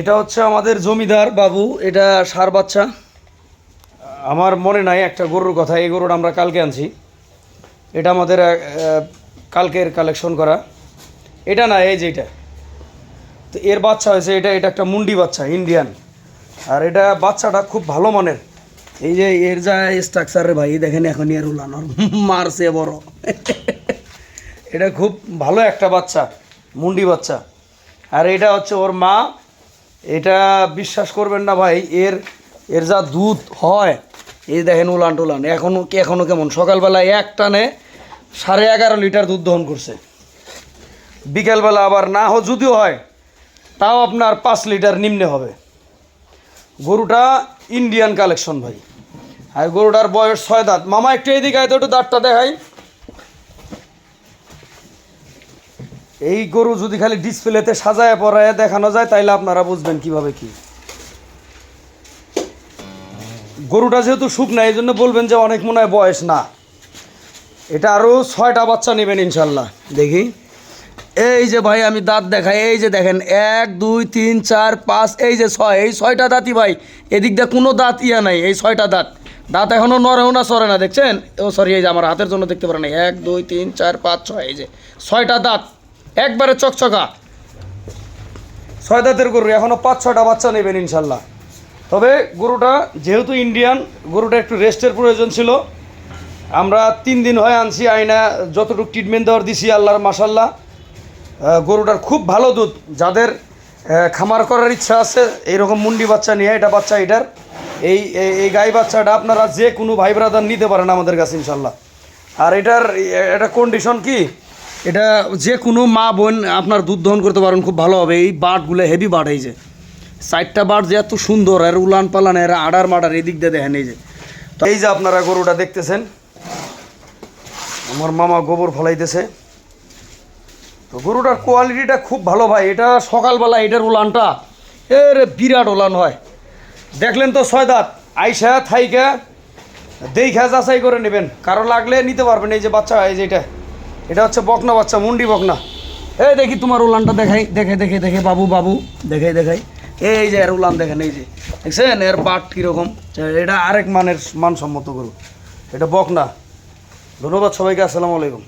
এটা হচ্ছে আমাদের জমিদার বাবু, এটা সার বাচ্চা। আমার মনে নাই একটা গরুর কথা, এই গরুটা আমরা কালকে আনছি। এটা আমাদের কালকের কালেকশন করা। এটা না, এই যে এটা। তো এর বাচ্চা হয়েছে, এটা এটা একটা মুন্ডি বাচ্চা ইন্ডিয়ান আর এটা বাচ্চাটা খুব ভালো মানের। এই যে এর যা স্ট্রাকচার ভাই, দেখেন এখন এর উলানোর মারছে বড়। এটা খুব ভালো একটা বাচ্চা, মুন্ডি বাচ্চা। আর এটা হচ্ছে ওর মা এটা বিশ্বাস করবেন না ভাই, এর এর যা দুধ হয়, এই দেখেন উলান টুলান এখনও এখনও কেমন? সকালবেলা এক টানে সাড়ে এগারো লিটার দুধ দহন করছে। বিকেলবেলা আবার না হো যদিও হয়, তাও আপনার পাঁচ লিটার নিম্নে হবে। গরুটা ইন্ডিয়ান কালেকশন ভাই। আর গরুটার বয়স ছয় দাঁত। মামা, একটু এদিকে আয় তো, একটু দাঁতটা দেখাই। এই গরু যদি খালি ডিসপ্লেতে সাজায় পরায় দেখানো যায়, তাইলে আপনারা বুঝবেন কীভাবে কি। গরুটা যেহেতু সুখ শুকনা এই জন্য বলবেন যে অনেক মনে হয় বয়স না। এটা আরও ছয়টা বাচ্চা নেবেন ইনশাল্লাহ। দেখি। এই যে ভাই, আমি দাঁত দেখাই। এই যে দেখেন, এক, দুই, তিন, চার, পাঁচ, এই যে ছয়। এই ছয়টা দাঁতই ভাই, এদিক দিয়ে কোনো দাঁত ইয়া নাই, এই ছয়টা দাঁত। দাঁত এখনও নড়েও না, সরে না, দেখছেন? ও, সরি, এই যে আমার হাতের জন্য দেখতে পারেন। এক, দুই, তিন, চার, পাঁচ, ছয়, এই যে ছয়টা দাঁত। একবারে চকচকা। ছয় দাঁতের গরু এখনও পাঁচ ছটা বাচ্চা নেবেন ইনশাল্লাহ। তবে গরুটা যেহেতু ইন্ডিয়ান গরুটা একটু রেস্টের প্রয়োজন ছিল। আমরা তিন দিন হয় আনছি আইনা যতটুকু ট্রিটমেন্ট দেওয়ার দিছি আল্লাহর মাসাল্লাহ গরুটার খুব ভালো দুধ। যাদের খামার করার ইচ্ছা আছে, এইরকম মুন্ডি বাচ্চা নিয়ে, এটা বাচ্চা এটার, এই, এই- গাই বাচ্চাটা আপনারা যে কোনো ভাই ব্রাদার নিতে পারেন আমাদের কাছে ইনশাল্লাহ। আর এটার এটা কন্ডিশন কি? এটা যে কোনো মা বোন আপনার দুধ দহন করতে পারেন, খুব ভালো হবে। এই বাটগুলো হেভি বাট এই যে। সাইডটা বাট যে এত সুন্দর আর উলান পালান এরা আডার মাডার এদিক দিয়ে দেখেন এই যে। এই যে আপনারা গরুটা দেখতেছেন, আমার মামা গোবর ফলাইতেছে। তো গরুটার কোয়ালিটিটা খুব ভালো ভাই, এটা সকালবেলা এটার উলানটা, এর বিরাট উলান হয়। দেখলেন তো ছয় দাঁত, আইসা থাইকা, দেখা যাচাই করে নেবেন। কারও লাগলে নিতে পারবেন, এই যে বাচ্চা, এই যে এটা। এটা হচ্ছে বকনা বাচ্চা, মুন্ডি বকনা। এই দেখি তোমার উলানটা দেখাই দেখে দেখে দেখে বাবু বাবু, দেখাই দেখাই। এই যে এর উলান দেখেন, এই যে। দেখছেন? এর পাট কীরকম? এটা আরেক মানের মানসম্মত করুক এটা বকনা। ধন্যবাদ সবাইকে, আসসালামু আলাইকুম।